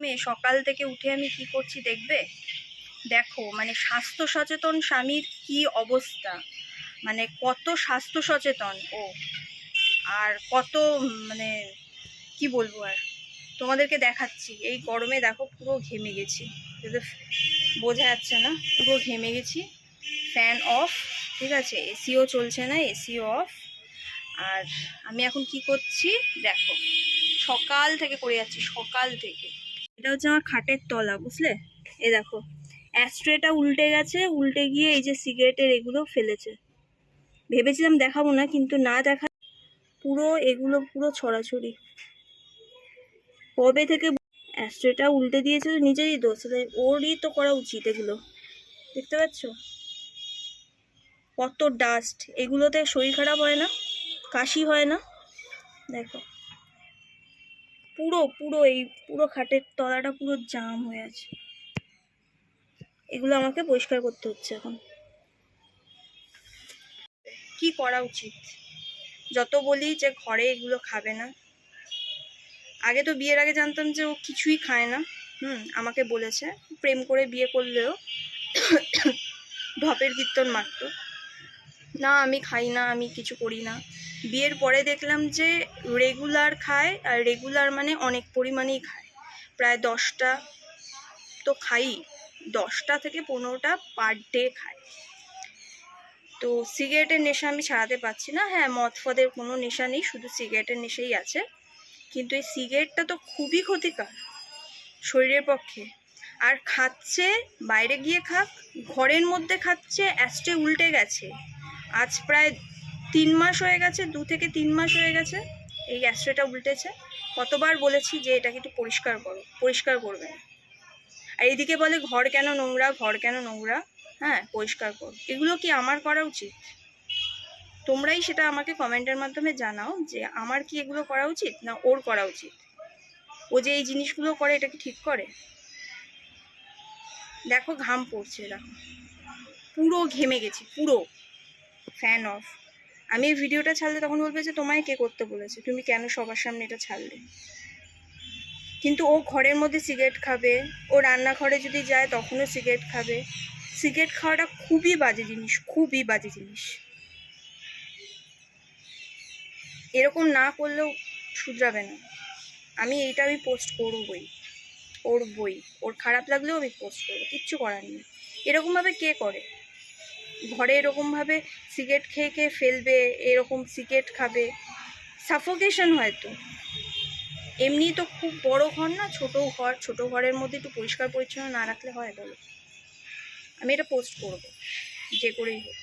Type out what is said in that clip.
মেয়ে সকাল থেকে উঠে আমি কি করছি দেখবে? দেখো মানে স্বাস্থ্য সচেতন স্বামীর কি অবস্থা? মানে কত স্বাস্থ্য সচেতন, ও। আর কত মানে কি বলব আর? তোমাদেরকে দেখাচ্ছি, এই গরমে দেখো পুরো ঘেমে গেছি। বোঝা যাচ্ছে না? পুরো ঘেমে গেছি। ফ্যান অফ, ঠিক আছে? এসিও চলছে না, এসিও অফ। আর আমি এখন কি করছি? দেখো, সকাল থেকে করে যাচ্ছি, সকাল থেকে। এটা হচ্ছে আমার খাটের তলা, বুঝলে? এ দেখো অ্যাস্ট্রেটা উল্টে গেছে, উল্টে গিয়ে এই যে সিগারেটের এগুলো ফেলেছে। ভেবেছিলাম দেখাবো না, কিন্তু না দেখা, পুরো এগুলো পুরো ছড়াছড়ি। কবে থেকে অ্যাস্ট্রেটা উল্টে দিয়েছে নিজেরই দোষ ওরই তো করা উচিত এগুলো। দেখতে পাচ্ছ? কত ডাস্ট এগুলোতে শরীর খারাপ হয় না? কাশি হয় না? দেখো। পুরো পুরো এই পুরো খাটের তলাটা পুরো জাম হয়ে আছে। এগুলো আমাকে পরিষ্কার করতে হচ্ছে এখন। কি করা উচিত? যত বলি যে ঘরে এগুলো খাবে না। আগে তো বিয়ের আগে জানতাম যে ও কিছুই খায় না। হুম, আমাকে বলেছে। প্রেম করে বিয়ে করলেও ঢপের কীর্তন মারতো। না, আমি খাই না, আমি কিছু করি না। বিয়ের পরে দেখলাম যে রেগুলার খায় আর রেগুলার মানে অনেক পরিমাণেই খায়। প্রায় দশটা তো খাই, দশটা থেকে পনেরোটা পার ডে খায়। তো সিগারেটের নেশা আমি ছাড়াতে পারছি না। হ্যাঁ মদ ফদের কোনো নেশা নেই, শুধু সিগারেটের নেশাই আছে। কিন্তু এই সিগারেটটা তো খুবই ক্ষতিকর শরীরের পক্ষে। আর খাচ্ছে, বাইরে গিয়ে খাক, ঘরের মধ্যে খাচ্ছে অ্যাস্টে উল্টে গেছে। আজ প্রায় তিন মাস হয়ে গেছে, দু থেকে তিন মাস হয়ে গেছে, এই অ্যাস্ট্রেটা উল্টেছে। কতবার বলেছি যে এটাকে একটু পরিষ্কার করো, পরিষ্কার করবে না। আর এদিকে বলে ঘর কেন নোংরা, ঘর কেন নোংরা? হ্যাঁ পরিষ্কার করো। এগুলো কি আমার করা উচিত? তোমরাই সেটা আমাকে কমেন্টের মাধ্যমে জানাও যে আমার কি এগুলো করা উচিত না ওর করা উচিত? ও যে এই জিনিসগুলো করে, এটা কি ঠিক করে? দেখো ঘাম পড়ছে, দেখো। পুরো ঘেমে গেছি, পুরো। ফ্যান অফ আমি এই ভিডিওটা ছাড়লে তখন বলবে যে, তোমায় কে করতে বলেছে? তুমি কেন সবার সামনে এটা ছাড়লে? কিন্তু ও ঘরের মধ্যে সিগারেট খাবে, ও রান্নাঘরে যদি যায় তখনও সিগারেট খাবে। সিগারেট খাওয়াটা খুবই বাজে জিনিস, খুবই বাজে জিনিস। এরকম না করলেও শুধরাবে না। আমি এইটা আমি পোস্ট করবই ওর বই ওর খারাপ লাগলেও আমি পোস্ট করব, কিচ্ছু করার নেই। এরকমভাবে কে করে? ঘরে এরকমভাবে সিগারেট খেয়ে খেয়ে ফেলবে, এরকম সিগারেট খাবে। সাফোকেশন হয়তো এমনি তো খুব বড় ঘর না, ছোট ঘর। ছোট ঘরের মধ্যে একটু পরিষ্কার পরিচ্ছন্ন না রাখলে হয় বলো? আমি এটা পোস্ট করব, যে করেই হোক।